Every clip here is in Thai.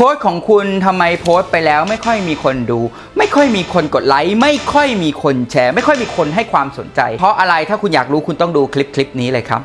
โพสต์ของคุณทำไมโพสต์ไปแล้วไม่ค่อยมีคนดู ไม่ค่อยมีคนกดไลค์ไม่ค่อยมีคนแชร์ ไม่ค่อยมีคนให้ความสนใจ เพราะอะไรถ้าคุณอยากรู้คุณต้องดูคลิปคลิปนี้เลยครับ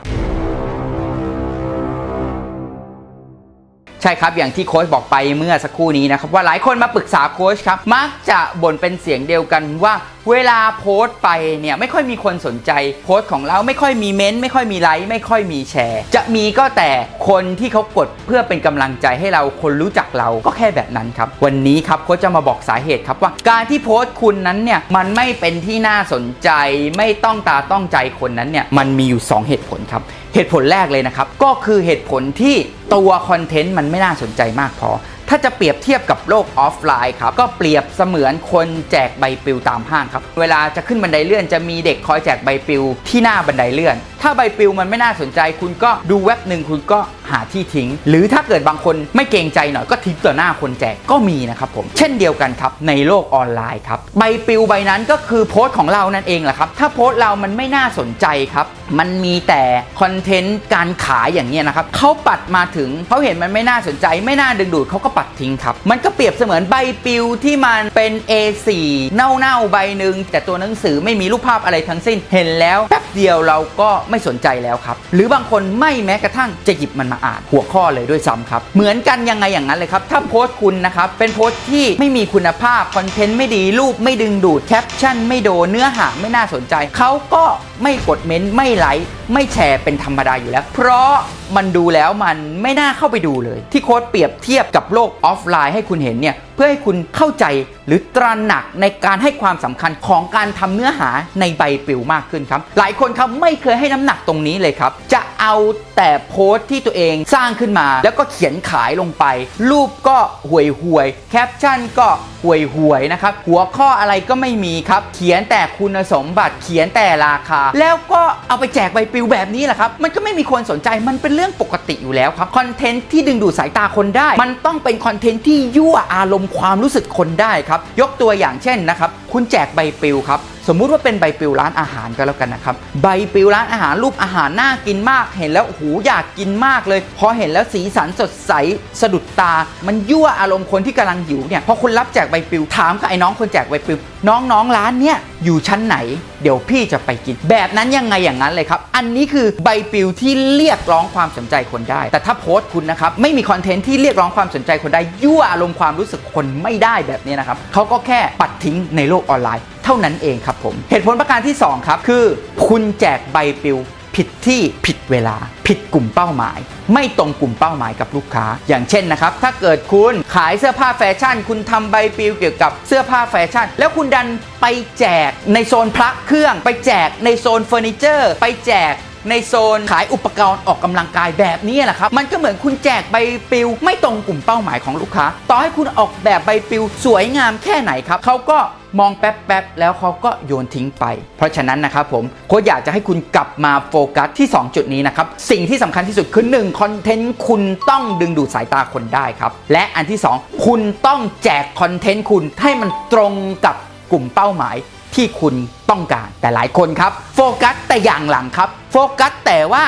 ใช่ครับอย่างที่โค้ชบอกไปเมื่อสักครู่นี้นะครับว่าหลายคนมาปรึกษาโค้ชครับมักจะบ่นเป็นเสียงเดียวกันว่า เวลาโพสต์ไปเนี่ยไม่ค่อยมีคนสนใจ โพสต์ของเราไม่ค่อยมีเม้นต์ไม่ค่อยมีไลค์ไม่ค่อยมีแชร์ จะมีก็แต่คนที่เขากดเพื่อเป็นกำลังใจให้เราคนรู้จักเราก็แค่แบบนั้นครับ วันนี้ครับโค้ชจะมาบอกสาเหตุครับว่า การที่โพสต์คุณนั้นเนี่ยมันไม่เป็นที่น่าสนใจ ไม่ต้องตาต้องใจคนนั้นเนี่ยมันมีอยู่ 2 เหตุผลครับ เหตุผลแรกเลยนะครับก็คือเหตุผลที่ตัวคอนเทนต์มันไม่น่าสนใจมากพอ ถ้าจะเปรียบเทียบกับโลกออฟไลน์ครับ ก็เปรียบเสมือนคนแจกใบปลิวตามห้างครับ เวลาจะขึ้นบันไดเลื่อนจะมีเด็กคอยแจกใบปลิวที่หน้าบันไดเลื่อน ถ้าใบปลิวมันไม่น่าสนใจ คุณก็ดูเว็บหนึ่งคุณก็หาที่ทิ้ง หรือถ้าเกิดบางคนไม่เกรงใจหน่อยก็ทิ้งต่อหน้าคนแจกก็มีนะครับผม เช่นเดียวกันครับในโลกออนไลน์ครับใบปลิวใบนั้นก็คือโพสต์ของเรานั่นเองแหละครับถ้าโพสต์เรามันไม่น่าสนใจครับมันมีแต่คอนเทนต์การขายอย่างเงี้ยนะครับเขาปัดมาถึงเขาเห็นมันไม่น่าสนใจ ไม่น่าดึงดูดเขาก็ปัดทิ้งครับมันก็เปรียบเสมือนใบปลิวที่มันเป็น A4 เน่าๆใบหนึ่งแต่ตัวหนังสือไม่มีรูปภาพอะไรทั้งสิ้นเห็นแล้วแป๊บเดียวเราก็ไไม่สนใจแล้วครับ หรือบางคนไม่แม้กระทั่งจะหยิบมันมาอ่านหัวข้อเลยด้วยซ้ำครับ เหมือนกันยังไงอย่างนั้นเลยครับ ถ้าโพสต์คุณนะครับ เป็นโพสต์ที่ไม่มีคุณภาพ คอนเทนต์ไม่ดี รูปไม่ดึงดูด แคปชั่นไม่โดนเนื้อหาไม่น่าสนใจ เขาก็ไม่กดเม้นต์ไม่ไลค์ไม่แชร์เป็นธรรมดาอยู่แล้ว เพราะมันดูแล้วมันไม่น่าเข้าไปดูเลย ที่โค้ดเปรียบเทียบกับโลกออฟไลน์ให้คุณเห็นเนี่ยเพื่อให้คุณเข้าใจหรือตระหนักในการให้ความสำคัญของการทำเนื้อหาในใบปลิวมากขึ้นครับ หลายคนครับไม่เคยให้น้ำหนักตรงนี้เลยครับจ เอาแต่โพสต์ที่ตัวเองสร้างขึ้นมา แล้วก็เขียนขายลงไป รูปก็ห่วยห่วยแคปชั่นก็ห่วยห่วยนะครับหัวข้ออะไรก็ไม่มีครับ เขียนแต่คุณสมบัติเขียนแต่ราคา แล้วก็ เอาไปแจกใบปลิวแบบนี้แหละครับ มันก็ไม่มีคนสนใจมันเป็นเรื่องปกติอยู่แล้วครับคอนเทนต์ที่ดึงดูดสายตาคนได้ มันต้องเป็นคอนเทนต์ที่ยั่วอารมณ์ความรู้สึกคนได้ครับยกตัวอย่างเช่นนะครับคุณแจกใบปลิวครับสมมุติว่าเป็นใบปลิวร้านอาหารก็แล้วกันนะครับใบปลิวร้านอาหารรูปอาหารน่ากินมากเห็นแล้วโอ้โหอยากกินมากเลย พอเห็นแล้วสีสันสดใสสะดุดตา มันยั่วอารมณ์คนที่กำลังหิวเนี่ยพอคุณรับแจกใบปลิวถามกับไอ้น้องคนแจกใบปลิว น้องๆร้านเนี่ยอยู่ชั้นไหน เดี๋ยวพี่จะไปกิน แบบนั้นยังไงอย่างนั้นเลยครับ อันนี้คือใบปลิวที่เรียกร้องความสนใจคนได้ แต่ถ้าโพสต์คุณนะครับ ไม่มีคอนเทนต์ที่เรียกร้องความสนใจคนได้ ยั่วอารมณ์ความรู้สึกคนไม่ได้แบบนี้นะครับเขาก็แค่ปัดทิ้งในโลกออนไลน์ เท่านั้นเองครับผม เหตุผลประการที่ 2 ครับ คือ คุณแจกใบปลิว ผิดที่ผิดเวลา ผิดกลุ่มเป้าหมาย ไม่ตรงกลุ่มเป้าหมายกับลูกค้า อย่างเช่นนะครับ ถ้าเกิดคุณขายเสื้อผ้าแฟชั่น คุณทำใบปลิวเกี่ยวกับเสื้อผ้าแฟชั่น แล้วคุณดันไปแจกในโซนพระเครื่อง ไปแจกในโซนเฟอร์นิเจอร์ ไปแจกในโซนขายอุปกรณ์ออกกำลังกายแบบนี้แหละครับ มันก็เหมือนคุณแจกใบปลิว ไม่ตรงกลุ่มเป้าหมายของลูกค้า ต่อให้คุณออกแบบใบปลิว สวยงามแค่ไหนครับเขาก็ มองแป๊บๆแล้วเขาก็โยนทิ้งไป เพราะฉะนั้นนะครับผมโค้ชอยากจะให้คุณกลับมาโฟกัสที่ 2 จุดนี้นะครับ สิ่งที่สำคัญที่สุดคือ1คอนเทนต์คุณต้องดึงดูดสายตาคนได้ครับ และอันที่ 2 คุณต้องแจกคอนเทนต์คุณให้มันตรงกับกลุ่มเป้าหมายที่คุณต้องการแต่หลายคนครับ โฟกัสแต่อย่างหลังครับ โฟกัสแต่ว่า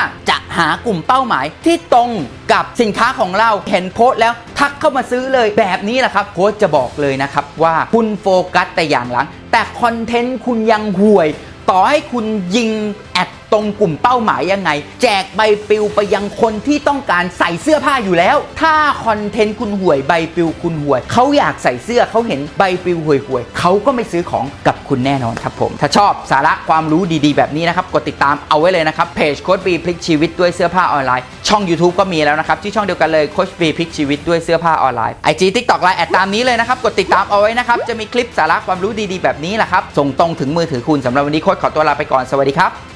หากลุ่มเป้าหมายที่ตรงกับสินค้าของเราเห็นโพสแล้วทักเข้ามาซื้อเลยแบบนี้แหละครับโค้ชจะบอกเลยนะครับว่าคุณโฟกัสแต่อย่างหลัง แต่คอนเทนต์คุณยังห่วย ต่อให้คุณยิง แอดตรงกลุ่มเป้าหมายยังไง แจกใบปลิวไปยังคนที่ต้องการใส่เสื้อผ้าอยู่แล้ว ถ้าคอนเทนต์คุณห่วยใบปลิวคุณห่วย เขาอยากใส่เสื้อเขาเห็นใบปลิวห่วยห่วยเขาก็ไม่ซื้อของกับคุณแน่นอนครับผม ถ้าชอบสาระความรู้ดีๆ แบบนี้นะครับ กดติดตามเอาไว้เลยนะครับเพจโค้ดบีพลิกชีวิตด้วยเสื้อผ้าออนไลน์ ช่อง YouTube ก็มีแล้วนะครับที่ช่องเดียวกันเลยโค้ชบีพลิกชีวิตด้วยเสื้อผ้าออนไลน์ IG TikTok ไลน์แอดตามนี้เลยนะครับกดติดตามเอาไว้นะครับจะมีคลิปสาระความรู้ดีๆ แบบนี้แหละครับส่งตรงถึงมือถือคุณสำหรับวันนี้โค้ชขอตัวลาไปก่อนสวัสดีครับ